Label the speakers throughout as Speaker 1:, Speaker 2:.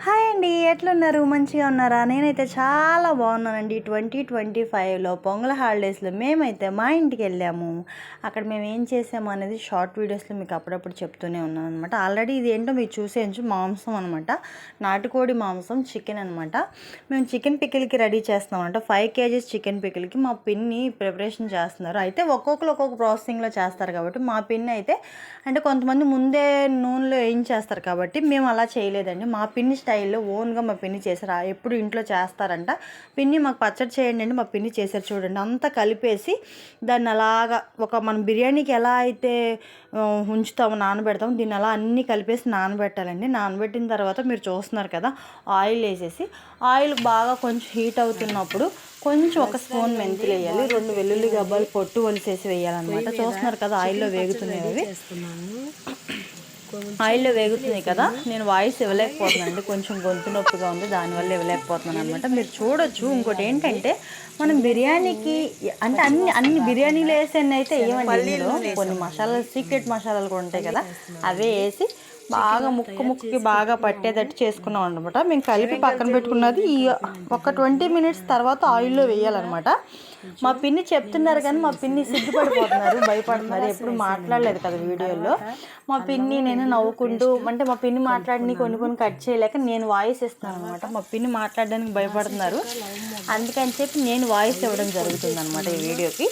Speaker 1: Hi అండి ఎట్లున్నారు? మంచిగా ఉన్నారా? నేనైతే చాలా బాగున్నానండి. ట్వంటీ ట్వంటీ ఫైవ్లో పొంగల్ హాలిడేస్లో మేమైతే మా ఇంటికి వెళ్ళాము. అక్కడ మేము ఏం చేసాము అనేది షార్ట్ వీడియోస్లో మీకు అప్పుడప్పుడు చెప్తూనే ఉన్నాను అనమాట ఆల్రెడీ ఇది ఏంటో మీరు చూసేయచ్చు మాంసం అనమాట నాటుకోడి మాంసం చికెన్ అనమాట మేము చికెన్ పికిల్కి రెడీ చేస్తామంట ఫైవ్ కేజీస్ చికెన్ పికిల్కి మా పిన్ని ప్రిపరేషన్ చేస్తున్నారు. అయితే ఒక్కొక్కరు ఒక్కొక్క ప్రాసెసింగ్లో చేస్తారు కాబట్టి మా పిన్ని అయితే అంటే కొంతమంది ముందే నూనెలో ఏం చేస్తారు కాబట్టి మేము అలా చేయలేదండి. మా పిన్ని స్టైల్లో ఓన్గా మా పిన్ని చేశారు. ఎప్పుడు ఇంట్లో చేస్తారంట. పిన్ని మాకు పచ్చడి చేయండి అండి మా పిన్ని చేశారు చూడండి. అంతా కలిపేసి దాన్ని అలాగా ఒక మనం బిర్యానీకి ఎలా అయితే ఉంచుతాము నానబెడతాము దీన్ని అలా అన్నీ కలిపేసి నానబెట్టాలండి. నానబెట్టిన తర్వాత మీరు చూస్తున్నారు కదా ఆయిల్ వేసేసి. ఆయిల్ బాగా కొంచెం హీట్ అవుతున్నప్పుడు కొంచెం ఒక స్పూన్ మెంతులు వేయాలి. రెండు వెల్లుల్లి గబ్బాలు పొట్టు ఒలిసేసి వేయాలన్నమాట. చూస్తున్నారు కదా ఆయిల్లో వేగుతున్నాయి అవి. ఆయిల్లో వేగుతున్నాయి కదా నేను వాయిస్ ఇవ్వలేకపోతున్నాను అండి కొంచెం గొంతు నొప్పిగా ఉంది దానివల్ల ఇవ్వలేకపోతున్నాను అనమాట మీరు చూడొచ్చు. ఇంకోటి ఏంటంటే మనం బిర్యానీకి అంటే అన్ని అన్ని బిర్యానీలు వేసేవి అయితే ఇందులో? కొన్ని మసాలాలు సీక్రెట్ మసాలాలు కూడా ఉంటాయి కదా? అవే వేసి బాగా ముక్కు ముక్కుకి బాగా పట్టేటట్టు చేసుకున్నాం అనమాట మేము కలిపి పక్కన పెట్టుకున్నది ఈ ఒక ట్వంటీ మినిట్స్ తర్వాత ఆయిల్లో వేయాలన్నమాట. మా పిన్ని చెప్తున్నారు కానీ మా పిన్ని సిగ్గుపడిపోతున్నారు భయపడుతున్నారు. ఎప్పుడు మాట్లాడలేదు కదా వీడియోలో. మా పిన్ని నేను నవ్వుకుంటూ అంటే మా పిన్ని మాట్లాడిని కొన్ని కొన్ని కట్ చేయలేక నేను వాయిస్ ఇస్తున్నాను అనమాట మా పిన్ని మాట్లాడడానికి భయపడుతున్నారు. అందుకని చెప్పి నేను వాయిస్ ఇవ్వడం జరుగుతుంది అనమాట ఈ వీడియోకి.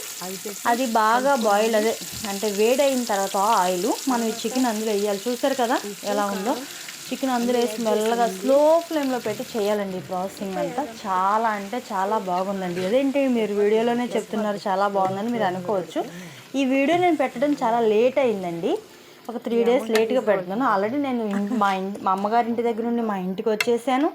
Speaker 1: అది బాగా బాయిల్ అదే అంటే వేడైన తర్వాత ఆయిల్ మనం ఈ చికెన్ అందులో వేయాలి. చూసారు కదా ఎలా ఉందో? చికెన్ అందులో వేసి మెల్లగా స్లో ఫ్లేమ్లో పెట్టి చేయాలండి ప్రాసెసింగ్ అంతా. చాలా అంటే చాలా బాగుందండి. అదేంటి మీరు వీడియోలోనే చెప్తున్నారు చాలా బాగుందని మీరు అనుకోవచ్చు. ఈ వీడియో నేను పెట్టడం చాలా లేట్ అయిందండి. ఒక త్రీ డేస్ లేట్గా పెడుతున్నాను. ఆల్రెడీ నేను మా ఇంటి మా అమ్మగారి ఇంటి దగ్గర నుండి మా ఇంటికి వచ్చేసాను.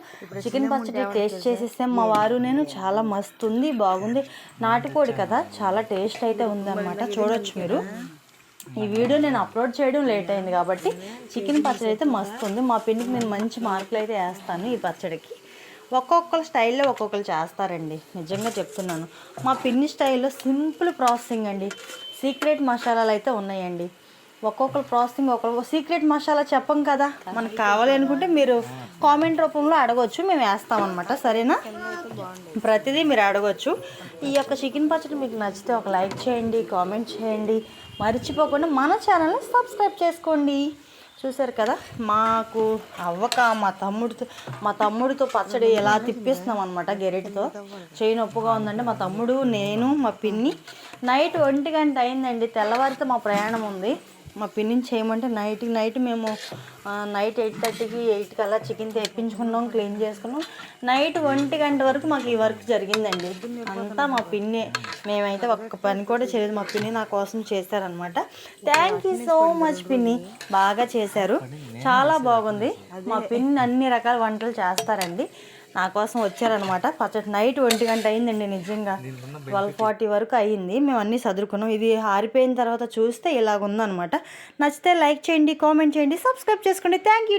Speaker 1: చికెన్ పచ్చడి టేస్ట్ చేసేసాం మా వారు నేను చాలా మస్తు ఉంది బాగుంది. నాటుకోడి కదా చాలా టేస్ట్ అయితే ఉందన్నమాట. చూడొచ్చు మీరు. ఈ వీడియో నేను అప్లోడ్ చేయడం లేట్ అయింది కాబట్టి చికెన్ పచ్చడి అయితే మస్తు ఉంది మా పిన్నికి నేను మంచి మార్కులు అయితే వేస్తాను ఈ పచ్చడికి. ఒక్కొక్కరు స్టైల్లో ఒక్కొక్కరు చేస్తారండి. నిజంగా చెప్తున్నాను. మా పిన్ని స్టైల్లో సింపుల్ ప్రాసెసింగ్ అండి. సీక్రెట్ మసాలాలు అయితే ఉన్నాయండి. ఒక్కొక్కరు ప్రాసెసింగ్ ఒక్కొక్క సీక్రెట్ మసాలా చెప్పం కదా. మనకు కావాలి అనుకుంటే మీరు కామెంట్ రూపంలో అడగొచ్చు మేము వేస్తామన్నమాట సరేనా? ప్రతిదీ మీరు అడగొచ్చు. ఈ యొక్క చికెన్ పచ్చడి మీకు నచ్చితే ఒక లైక్ చేయండి కామెంట్ చేయండి. మర్చిపోకుండా మన ఛానల్ని సబ్స్క్రైబ్ చేసుకోండి. చూసారు కదా? మాకు అవ్వక మా తమ్ముడితో మా తమ్ముడితో పచ్చడి ఎలా తిప్పిస్తున్నాం అనమాట గెరెట్తో. చేయి నొప్పుగా ఉందంటే మా తమ్ముడు నేను మా పిన్ని. నైట్ ఒంటి గంట అయిందండి. తెల్లవారితో మా ప్రయాణం ఉంది. మా పిన్నిని చేయమంటే నైట్ నైట్ మేము నైట్ ఎయిట్ థర్టీకి ఎయిట్కి అలా చికెన్ తెప్పించుకున్నాం క్లీన్ చేసుకున్నాం. నైట్ ఒంటి గంట వరకు మాకు ఈ వర్క్ జరిగిందండి. అంతా మా పిన్ని మేమైతే ఒక్క పని కూడా చేయలేదు. మా పిన్ని నా కోసం చేశారనమాట థ్యాంక్ యూ సో మచ్ పిన్ని. బాగా చేశారు. చాలా బాగుంది. మా పిన్ని అన్ని రకాల వంటలు చేస్తారండి. నా కోసం వచ్చారనమాట పచ్చడి నైట్ ఒంటి గంట అయిందండి నిజంగా. ట్వెల్వ్ ఫార్టీ వరకు అయ్యింది మేము అన్నీ చదువుకున్నాం ఇది ఆరిపోయిన తర్వాత చూస్తే ఇలాగ ఉందనమాట నచ్చితే లైక్ చేయండి కామెంట్ చేయండి సబ్స్క్రైబ్ చేసుకోండి. Thank you.